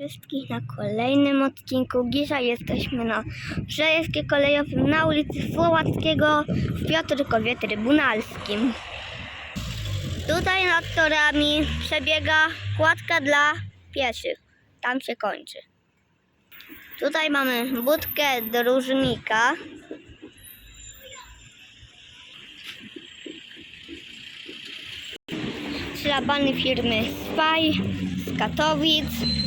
wszystkich na kolejnym odcinku. Dzisiaj jesteśmy na przejeździe kolejowym na ulicy Słowackiego w Piotrkowie Trybunalskim. Tutaj nad torami przebiega kładka dla pieszych. Tam się kończy. Tutaj mamy budkę dróżnika. Szlabany firmy Spy z Katowic.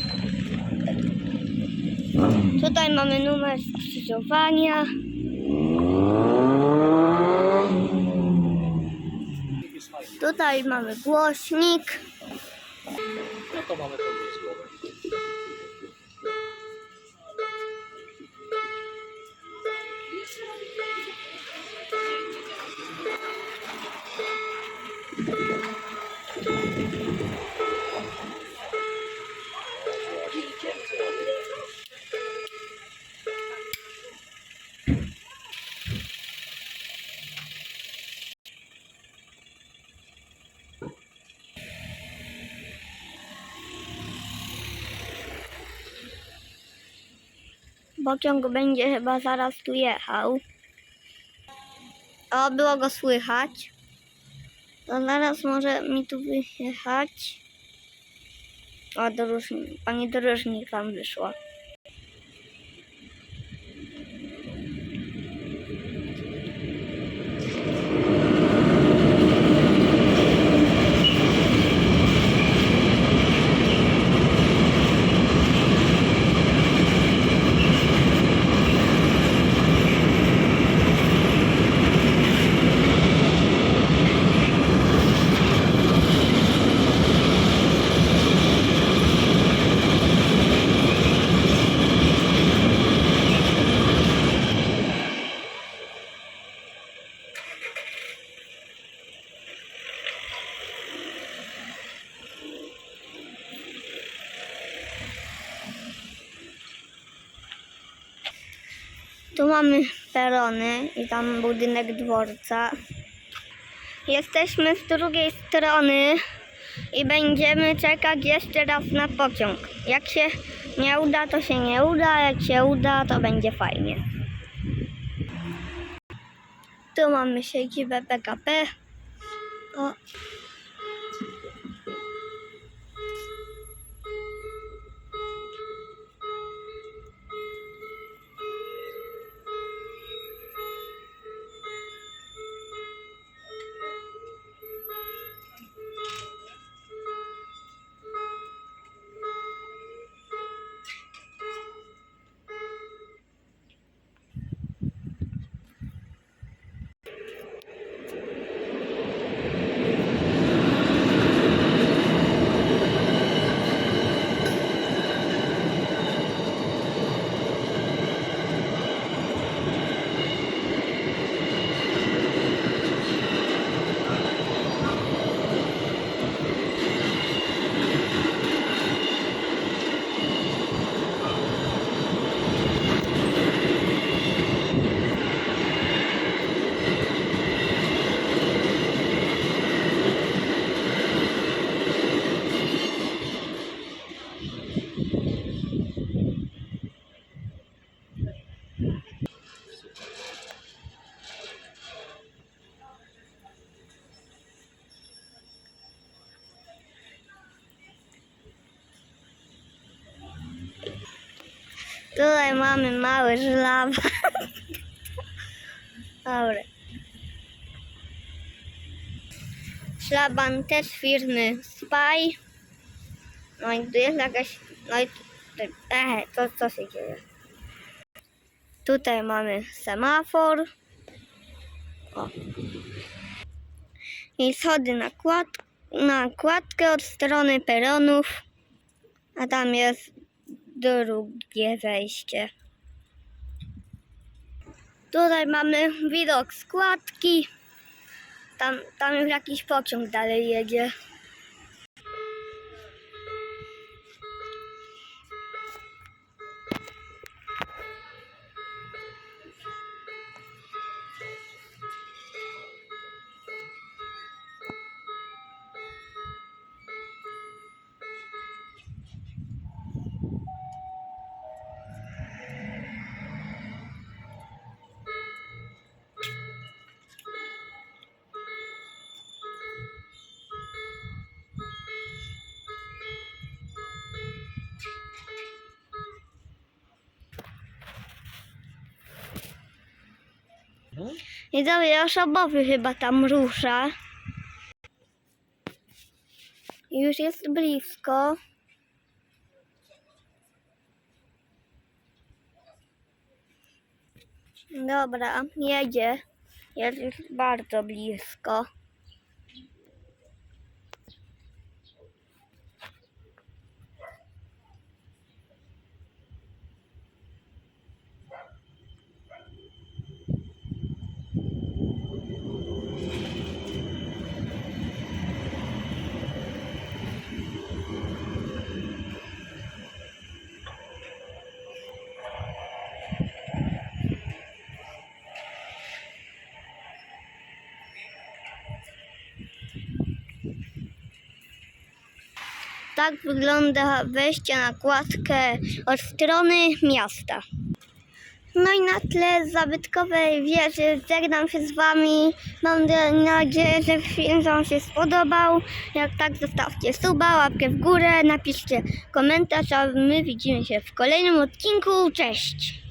Tutaj mamy numer skrzyżowania. Tutaj mamy głośnik. No to mamy podnieść głowę. Pociąg będzie chyba zaraz tu jechał. O, było go słychać. To zaraz może mi tu wyjechać. O, dróżnik, pani dróżnik tam wyszła. Tu mamy perony i tam budynek dworca. Jesteśmy z drugiej strony i będziemy czekać jeszcze raz na pociąg. Jak się nie uda, to się nie uda, jak się uda, to będzie fajnie. Tu mamy siedzibę PKP. O. Tutaj mamy mały żlab. Dobra. Szlaban też firmy Spy. No i tu jest jakaś... No i... tu- Ehe, to co się dzieje? Tutaj mamy semafor. O. I schody na, kład... na kładkę od strony peronów. A tam jest drugie wejście. Tutaj mamy widok składki. Tam, tam już jakiś pociąg dalej jedzie. Widzowie, osobowy chyba tam rusza. Już jest blisko. Dobra, jedzie. Jest już bardzo blisko. Tak wygląda wejście na kładkę od strony miasta. No i na tle zabytkowej wieży żegnam się z Wami. Mam nadzieję, że film Wam się spodobał. Jak tak, zostawcie suba, łapkę w górę, napiszcie komentarz, a my widzimy się w kolejnym odcinku. Cześć!